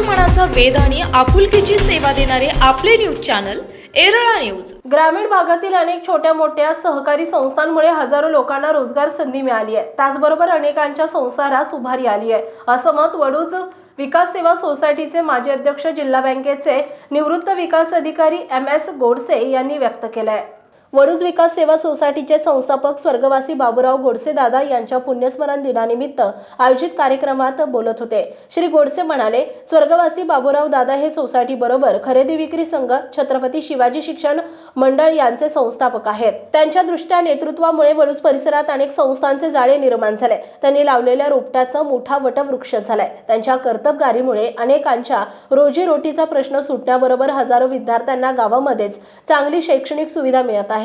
मनाचा वेध आणि आपुलकीची सेवा देणारे आपले न्यूज चॅनल एरळा न्यूज. ग्रामीण भागातील अनेक छोट्या मोठ्या सहकारी संस्थांमुळे हजारो लोकांना रोजगार संधी मिळाली आहे. त्याचबरोबर अनेकांच्या संसारास उभारी आली आहे. असं मत वडूज विकास सेवा सोसायटीचे माजी अध्यक्ष जिल्हा बँकेचे निवृत्त विकास अधिकारी एम एस गोडसे यांनी व्यक्त केलं आहे वडूज विकास सेवा सोसायटीचे संस्थापक स्वर्गवासी बाबूराव गोडसे दादा यांच्या पुण्यस्मरण दिनानिमित्त आयोजित कार्यक्रमात बोलत होते. श्री गोडसे म्हणाले स्वर्गवासी बाबूराव दादा हे सोसायटी बरोबर खरेदी विक्री संघ छत्रपती शिवाजी शिक्षण मंडळ यांचे संस्थापक आहेत. त्यांच्या दृष्ट्या नेतृत्वामुळे वडूज परिसरात अनेक संस्थांचे जाळे निर्माण झाले. त्यांनी लावलेल्या रोपट्याचा मोठा वटवृक्ष झालाय. त्यांच्या कर्तबगारीमुळे अनेकांच्या रोजीरोटीचा प्रश्न सुटण्याबरोबर हजारो विद्यार्थ्यांना गावामध्येच चांगली शैक्षणिक सुविधा मिळत आहे.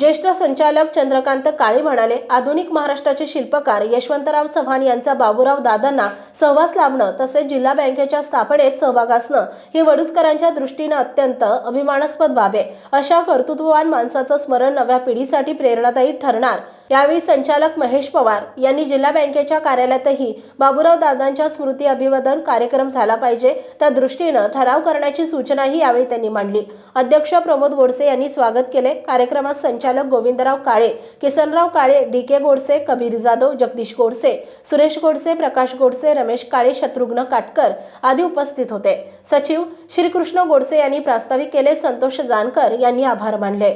ज्येष्ठ संचालक चंद्रकांत काळे म्हणाले आधुनिक महाराष्ट्राचे शिल्पकार यशवंतराव चव्हाण यांचा बाबूराव दादांना सहवास लाभणं तसेच जिल्हा बँकेच्या स्थापनेत सहभाग असणं हे वडूजकरांच्या दृष्टीनं अत्यंत अभिमानास्पद बाब आहे. अशा कर्तृत्ववान माणसाचं स्मरण नव्या पिढीसाठी प्रेरणादायी ठरणार यावेळी संचालक महेश पवार यांनी जिल्हा बँकेच्या कार्यालयातही बाबूराव दादांच्या स्मृती अभिवादन कार्यक्रम झाला पाहिजे. त्या दृष्टीनं ठराव करण्याची सूचनाही यावेळी त्यांनी मांडली. अध्यक्ष प्रमोद गोडसे यांनी स्वागत केले. कार्यक्रमात संचालक गोविंदराव काळे किसनराव काळे डी के गोडसे कबीर जाधव जगदीश गोडसे सुरेश गोडसे प्रकाश गोडसे रमेश काळे शत्रुघ्न काटकर आदी उपस्थित होते. सचिव श्रीकृष्ण गोडसे यांनी प्रास्ताविक केले. संतोष जानकर यांनी आभार मानले.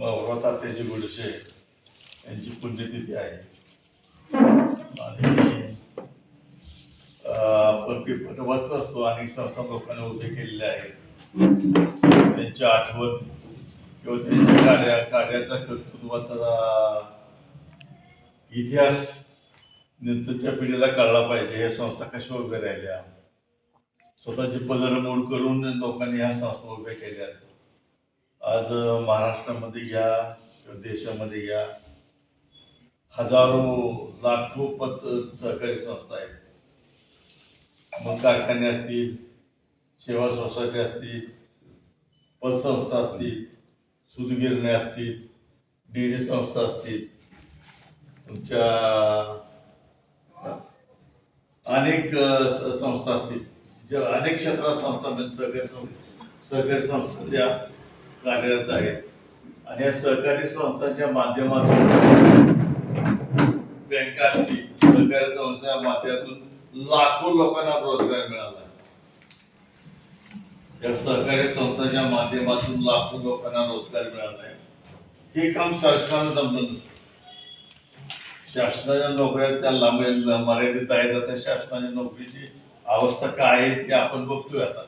संस्थे संस्थापक यांची पुण्यतिथी आहे. आणि आपण पेपर वाचत असतो अनेक संस्था लोकांनी उभे केलेले आहेत. त्यांची आठवण किंवा त्यांच्या कार्या कार्याचा कर्तृत्वाचा इतिहास नंतरच्या पिढीला कळला पाहिजे. या संस्था कशा उभ्या राहिल्या? स्वतःची पदरमोड करून लोकांनी ह्या संस्था उभ्या केल्या. आहेत आज महाराष्ट्रामध्ये घ्या देशामध्ये घ्या हजारो लाखो पच सहकारी संस्था आहेत. मग कारखाने असतील सेवा सोसायटी असतील पतसंस्था असतील सूतगिरण्या असतील डेअरी संस्था असतील. तुमच्या अनेक संस्था असतील. ज्या अनेक क्षेत्रात संस्था म्हणजे सहकारी संस्था सहकारी संस्था त्या कार्यरत आहेत. आणि या सहकारी संस्थांच्या माध्यमातून बँका असतील सहकारी संस्थांच्या माध्यमातून लाखो लोकांना रोजगार मिळाला. या सहकारी संस्थांच्या माध्यमातून लाखो लोकांना रोजगार मिळाला आहे. हे काम शासनानं जमलं नसतं. शासनाच्या नोकऱ्या त्या लांब मर्यादित आहेत. आता शासनाच्या नोकरीची अवस्था काय आहे ते आपण बघतोय आता.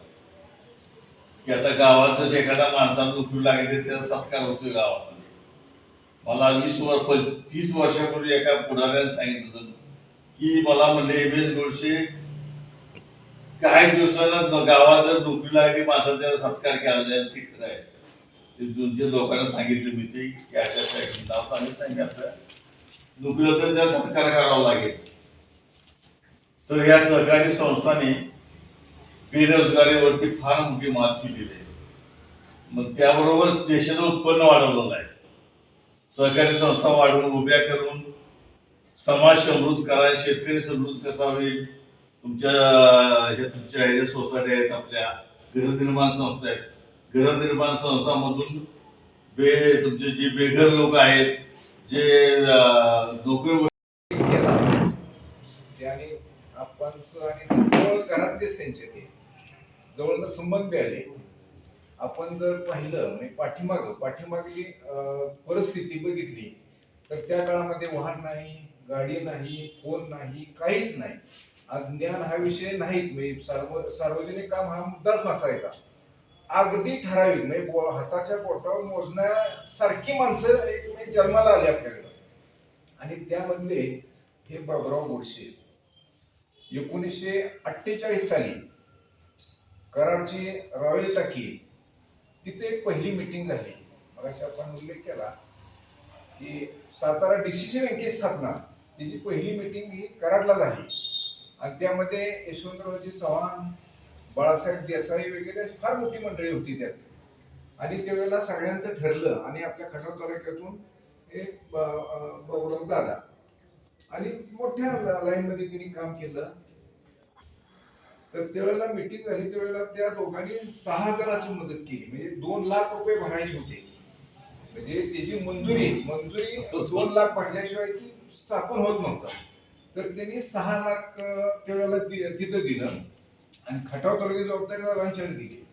की आता गावातच एखाद्या माणसाला नोकरी लागली त्याचा सत्कार होतोय गावामध्ये. मला वीस वर्ष तीस वर्षापूर्वी एका पुढाऱ्याने सांगितलं होतं की मला म्हणले एम एस गोडसे काही दिवसाला गावात जर नोकरी लागली माणसाला त्याचा सत्कार केला जाईल. ते खरं आहे. ते दोन तीन लोकांना सांगितलं मी ते की अशा अशा नाव सांगितलं सांगितलं नोकरीला तर त्याचा सत्कार करावा लागेल. तर या सहकारी संस्थांनी बेरोजगारीवरती फार मोठी मात केलेली आहे. मग त्याबरोबरच देशाचं उत्पन्न वाढवलेलं आहे. सहकारी संस्था वाढवून उभ्या करून समाज समृद्ध करा शेतकरी समृद्ध कसा होईल तुमच्या ह्या तुमच्या ह्या सोसायटी आहेत आपल्या गृहनिर्माण संस्था आहेत. गृहनिर्माण संस्थामधून बे तुमचे जे बेघर लोक आहेत जे नोकरी केला त्याने आपण आणि जवळ घरातलेच त्यांचे संबंध बी आले आपण जर पाहिलं म्हणजे पाठीमाग पाठीमागली परिस्थिती बघितली तर त्या काळामध्ये वाहन नाही गाडी नाही फोन नाही काहीच नाही. ज्ञान हा विषय नाहीच म्हणजे सार्व सार्वजनिक काम हा मुद्दाच नसायचा. अगदी ठराविक म्हणजे हाताच्या पोटावर मोजण्यासारखी माणसं एक म्हणजे जन्माला आली आपल्याकडं. आणि त्यामधले हे बाबराव गोडसे एकोणीसशे अठ्ठेचाळीस साली कराडची रॉयल टाकी तिथे एक पहिली मिटिंग झाली. मगाशी आपण उल्लेख केला की सातारा डी सी सी बँकेची स्थापना. तिची पहिली मिटिंग ही कराडला झाली. आणि त्यामध्ये यशवंतरावजी चव्हाण बाळासाहेब देसाई वगैरे फार मोठी मंडळी होती त्यात. आणि त्यावेळेला सगळ्यांचं ठरलं आणि आपल्या खटाव तालुक्यातून हे ब- दादा. आणि मोठ्या लाईनमध्ये तिने काम केलं. तर त्यावेळेला मिटिंग झाली त्यावेळेला त्या दोघांनी सहा हजाराची मदत केली. म्हणजे दोन लाख रुपये भरायचे होते. म्हणजे त्याची मंजुरी मंजुरी दोन लाख भरल्याशिवाय ती स्थापन होत नव्हतं. तर त्यांनी सहा लाख त्यावेळेला दि- तिथं दिलं. आणि खटाव तालुक्याची जबाबदारी दादांच्याकडे दिली.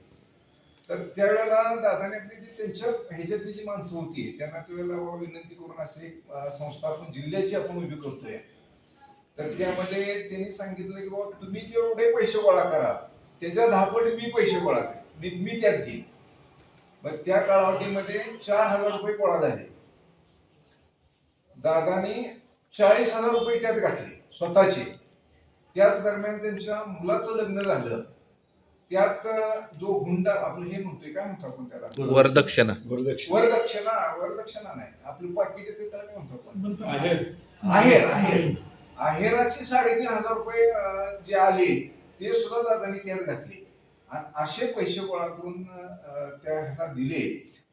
तर त्यावेळेला दादाने आपली जी त्यांच्या ह्याच्यातली जी माणसं होती त्यांना त्यावेळेला विनंती करून असे संस्था आपण जिल्ह्याची आपण उभी करतोय. तर त्यामध्ये त्यांनी सांगितलं की बाबा तुम्ही जेवढे पैसे गोळा करा. त्याच्या दहापट मी पैसे गोळा करेन. मी मी त्यात देईन. मग त्या कालावधीमध्ये चार हजार रुपये गोळा झाले. दादानी चाळीस हजार रुपये त्यात घातले स्वतःचे. त्याच दरम्यान त्यांच्या मुलाचं लग्न झालं. त्यात जो हुंडा आपलं हे म्हणतोय काय म्हणतो आपण त्याला? वरदक्षिणा. वरदक्षिणा. वरदक्षिणा. नाही. आपलं पाकिट येते त्याला काय म्हणतो आपण? आहेर आहेर आहेर आहेराची साडेतीन हजार रुपये जे आले ते सुद्धा दादांनी त्यात घातले. आणि असे पैसे गोळा करून त्या ह्याला दिले.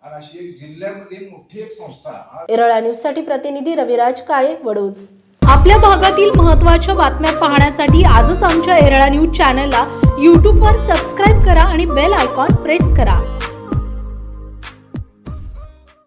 आणि अशी एक जिल्ह्यामध्ये मोठी एक संस्था एरळा न्यूजसाठी प्रतिनिधी रविराज काळे वडूज. आपल्या भागातील महत्त्वाच्या बातम्या पाहण्यासाठी आजच आमच्या एरळा न्यूज चॅनलला यूट्यूबवर सबस्क्राईब करा आणि बेल आयकॉन प्रेस करा.